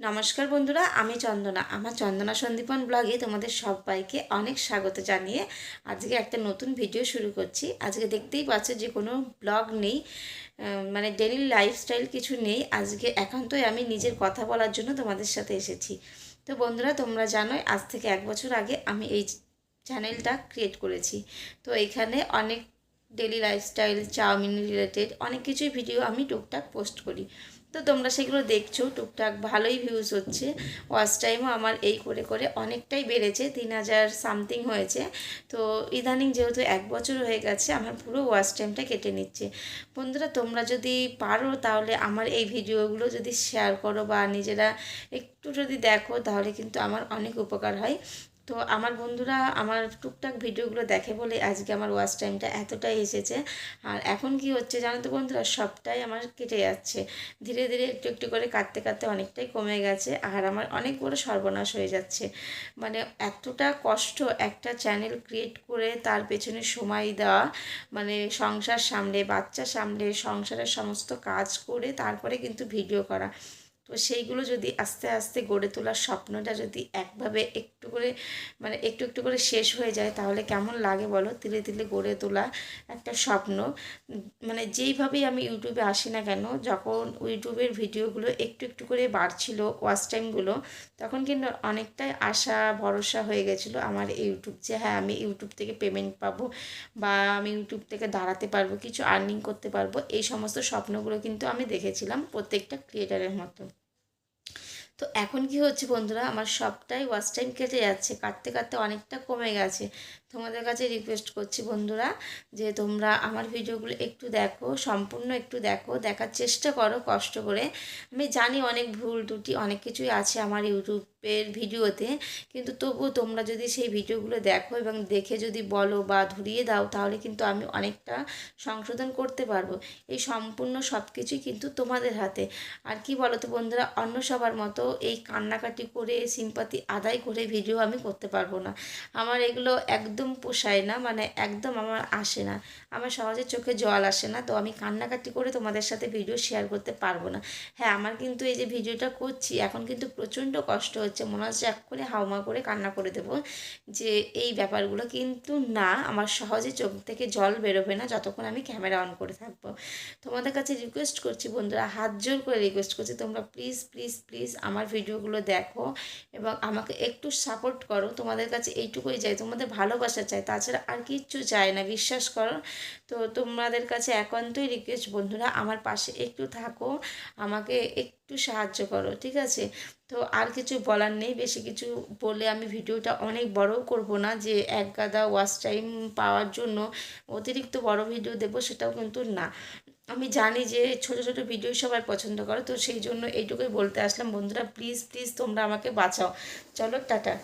নমস্কার বন্ধুরা, আমি চন্দনা। আমার চন্দনা সন্দীপন ব্লগে তোমাদের সবাইকে অনেক স্বাগত জানিয়ে আজকে একটা নতুন ভিডিও শুরু করছি। আজকে দেখতেই পাচ্ছ যে কোনো ব্লগ নেই মানে ডেলি লাইফস্টাইল কিছু নেই। আজকে একান্তই আমি নিজের কথা বলার জন্য তোমাদের সাথে এসেছি। তো বন্ধুরা, তোমরা জানোই আজ থেকে এক বছর আগে আমি এই চ্যানেলটা ক্রিয়েট করেছি। তো এখানে অনেক ডেলি লাইফস্টাইল চাউমিন রিলেটেড অনেক কিছুই ভিডিও আমি টুকটাক পোস্ট করি। তো তোমরা সেগুলো দেখছ, টুকটাক ভালোই ভিউজ হচ্ছে। ওয়াচ টাইমও আমার এই করে করে অনেকটাই বেড়েছে, তিন হাজার সামথিং হয়েছে। তো ইদানিং যেহেতু এক বছর হয়ে গেছে, আমার পুরো ওয়াচ টাইমটা কেটে নিচ্ছে। বন্ধুরা, তোমরা যদি পারো তাহলে আমার এই ভিডিওগুলো যদি শেয়ার করো বা নিজেরা একটু যদি দেখো, তাহলে কিন্তু আমার অনেক উপকার হয়। তো আমার বন্ধুরা আমার টুকটাক ভিডিওগুলো দেখে বলে আজকে আমার ওয়াচ টাইমটা এতটাই এসেছে। আর এখন কি হচ্ছে জানো তো বন্ধুরা? সবটাই আমার কেটে যাচ্ছে। ধীরে ধীরে একটু একটু করে কাটতে কাটতে অনেকটাই কমে গেছে আর আমার অনেক বড় সর্বনাশ হয়ে যাচ্ছে। মানে এতটা কষ্ট একটা চ্যানেল ক্রিয়েট করে তার পেছনে সময় দেওয়া মানে সংসার সামলে, বাচ্চা সামলে, সংসারের সমস্ত কাজ করে তারপরে কিন্তু ভিডিও করা। তো সেইগুলো যদি আস্তে আস্তে গড়ে তোলার স্বপ্নটা যদি একভাবে একটু করে মানে একটু একটু করে শেষ হয়ে যায়, তাহলে কেমন লাগে বলো? তিলে ধীরে গড়ে তোলা একটা স্বপ্ন। মানে যেইভাবেই আমি ইউটিউবে আসি না কেন, যখন ইউটিউবের ভিডিওগুলো একটু একটু করে বাড়ছিল ওয়াচ টাইমগুলো তখন কিন্তু অনেকটাই আশা, ভরসা হয়ে গেছিল আমার ইউটিউব যে হ্যাঁ আমি ইউটিউব থেকে পেমেন্ট পাবো বা আমি ইউটিউব থেকে দাঁড়াতে পারব, কিছু আর্নিং করতে পারব, এই সমস্ত স্বপ্নগুলো কিন্তু আমি দেখেছিলাম প্রত্যেকটা ক্রিয়েটারের মতো। তো এখন কি হচ্ছে বন্ধুরা? আমার সবটাই ওয়াচ টাইম কেটে যাচ্ছে, কাটতে কাটতে অনেকটা কমে গেছে। তোমাদের কাছে রিকোয়েস্ট করছি বন্ধুরা, যে তোমরা আমার ভিডিওগুলো একটু দেখো, সম্পূর্ণ একটু দেখো, দেখার চেষ্টা করো, কষ্ট করে। আমি জানি অনেক ভুল ত্রুটি, অনেক কিছুই আছে আমার ইউটিউবের ভিডিওতে, কিন্তু তবুও তোমরা যদি সেই ভিডিওগুলো দেখো এবং দেখে যদি বলো বা ধরিয়ে দাও, তাহলে কিন্তু আমি অনেকটা সংশোধন করতে পারব। এই সম্পূর্ণ সব কিছুই কিন্তু তোমাদের হাতে। আর কি বলো তো বন্ধুরা, অন্য সবার মতো এই কান্নাকাটি করে সিম্পাতি আদায় করে ভিডিও আমি করতে পারব না। আমার এগুলো একদম পোষায় না মানে একদম আমার আসে না। আমার সহজে চোখে জল আসে না, তো আমি কান্নাকাটি করে তোমাদের সাথে ভিডিও শেয়ার করতে পারব না। হ্যাঁ আমার কিন্তু এই যে ভিডিওটা করছি, এখন কিন্তু প্রচণ্ড কষ্ট হচ্ছে, মনে হচ্ছে এক করে হাউমা করে কান্না করে দেবো যে এই ব্যাপারগুলো কিন্তু না, আমার সহজে চোখ থেকে জল বেরোবে না যতক্ষণ আমি ক্যামেরা অন করে থাকব। তোমাদের কাছে রিকোয়েস্ট করছি বন্ধুরা, হাত জোর করে রিকোয়েস্ট করছি, তোমরা প্লিজ প্লিজ প্লিজ আমার ভিডিওগুলো দেখো এবং আমাকে একটু সাপোর্ট করো। তোমাদের কাছে এইটুকুই চাই, তোমাদের ভালোবাসা চাই। তাছাড়া আর কিচ্ছু চাই না, বিশ্বাস করো। তো তোমাদের কাছে একান্তই রিকোয়েস্ট বন্ধুরা, আমার পাশে একটু থাকো, আমাকে একটু সাহায্য করো, ঠিক আছে? তো আর কিছু বলার নেই, বেশি কিছু বলে আমি ভিডিওটা অনেক বড়ও করব না, যে এক গাদা ওয়াচ টাইম পাওয়ার জন্য অতিরিক্ত বড় ভিডিও দেবো সেটাও কিন্তু না। আমি জানি যে ছোট ছোট ভিডিও সবাই পছন্দ করে, তো সেই জন্য এইটুকুই বলতে আসলাম। বন্ধুরা প্লিজ প্লিজ তোমরা আমাকে বাঁচাও। চলো, টাটা।